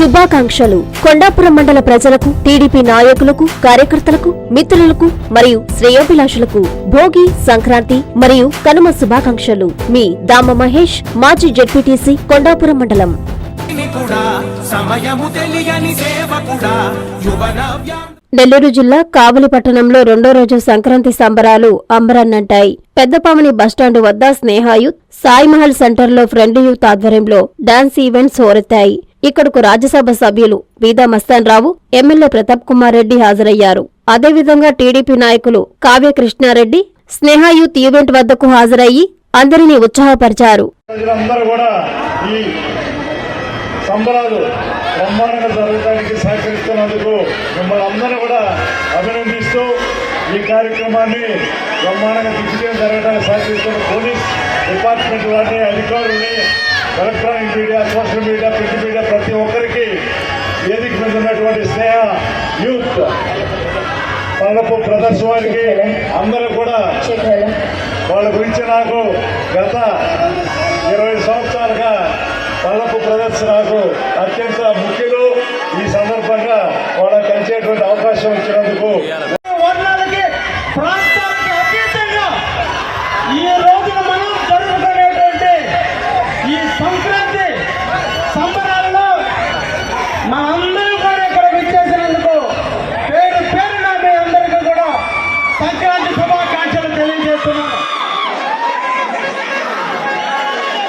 శుభాకాంక్షలు. కొండాపురం మండల ప్రజలకు టీడీపీ నాయకులకు కార్యకర్తలకు మిత్రులకు మరియు శ్రేయోభిలాషులకు భోగి సంక్రాంతి మరియు కనుమ శుభాకాంక్షలు. మీ దామ మహేష్ మాజీ జడ్పీటీసీ కొండాపురం మండలం. సమయము తెలియని సేవకుడా యువనవ్య నెల్లూరు జిల్లా కావలి పట్టణంలో రెండో రోజు సంక్రాంతి సంబరాలు అంబరన్నంటాయి. పెద్దపామని బస్టాండు వద్ద స్నేహాయుత్ సాయి మహల్ సెంటర్లో ఫ్రెండ్లీ యూత్ ఆధ్వర్యంలో డాన్స్ ఈవెంట్స్ హోరెత్తాయి. ఇక్కడకు రాజ్యసభ సభ్యులు వీదా మస్తాన్ రావు ఎమ్మెల్యే ప్రతాప్ కుమార్ రెడ్డి హాజరయ్యారు. అదేవిధంగా టీడీపీ నాయకులు కావ్య కృష్ణారెడ్డి స్నేహాయూత్ ఈవెంట్ వద్దకు హాజరయ్యి అందరినీ ఉత్సాహపరిచారు. బ్రహ్మాండంగా జరగడానికి సహకరిస్తున్నందుకు మిమ్మల్ని అందరూ కూడా అభినందిస్తూ ఈ కార్యక్రమాన్ని బ్రహ్మాండంగా దిగ్విజయం జరగడానికి సహకరిస్తున్న పోలీస్ డిపార్ట్మెంట్ వారిని అధికారుల్ని electronic media social media print media ప్రతి ఒక్కరికి వేదిక మీద ఉన్నటువంటి స్నేహ యూత్ పల్లపు బ్రదర్స్ వారికి అందరూ కూడా వాళ్ళ గురించి నాకు గత ఇరవై సంవత్సరాలుగా పల్లపు ప్రదర్శనకు అత్యంత ముఖ్యులు. ఈ సందర్భంగా వాళ్ళకి కలిసేటువంటి అవకాశం ఇచ్చినందుకు ఈ మనం ఈ సంక్రాంతి కూడా అందరికీ కూడా సంక్రాంతి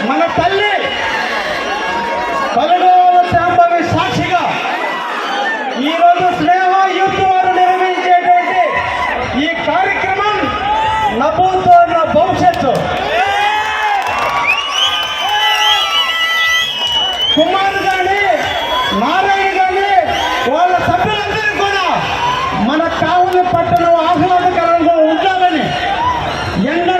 మన తల్లి పలుగోల శాంభవి సాక్షిగా ఈ రోజు స్నేహ యూత్ వారు నిర్వహించేటువంటి ఈ కార్యక్రమం నభూతో నా భవిష్యత్తు. కుమార్ గాని నారాయణ గాని వాళ్ళ సభ్యులందరూ కూడా మన కావుల పట్టణం ఆహ్లాదకరంగా ఉండాలని ఎండనక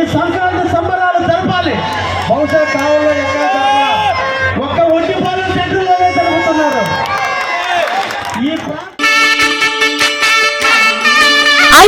ఈ సంక్రాంతి సంబరాలు జరపాలి బహుశా కావాలో ఎక్కడ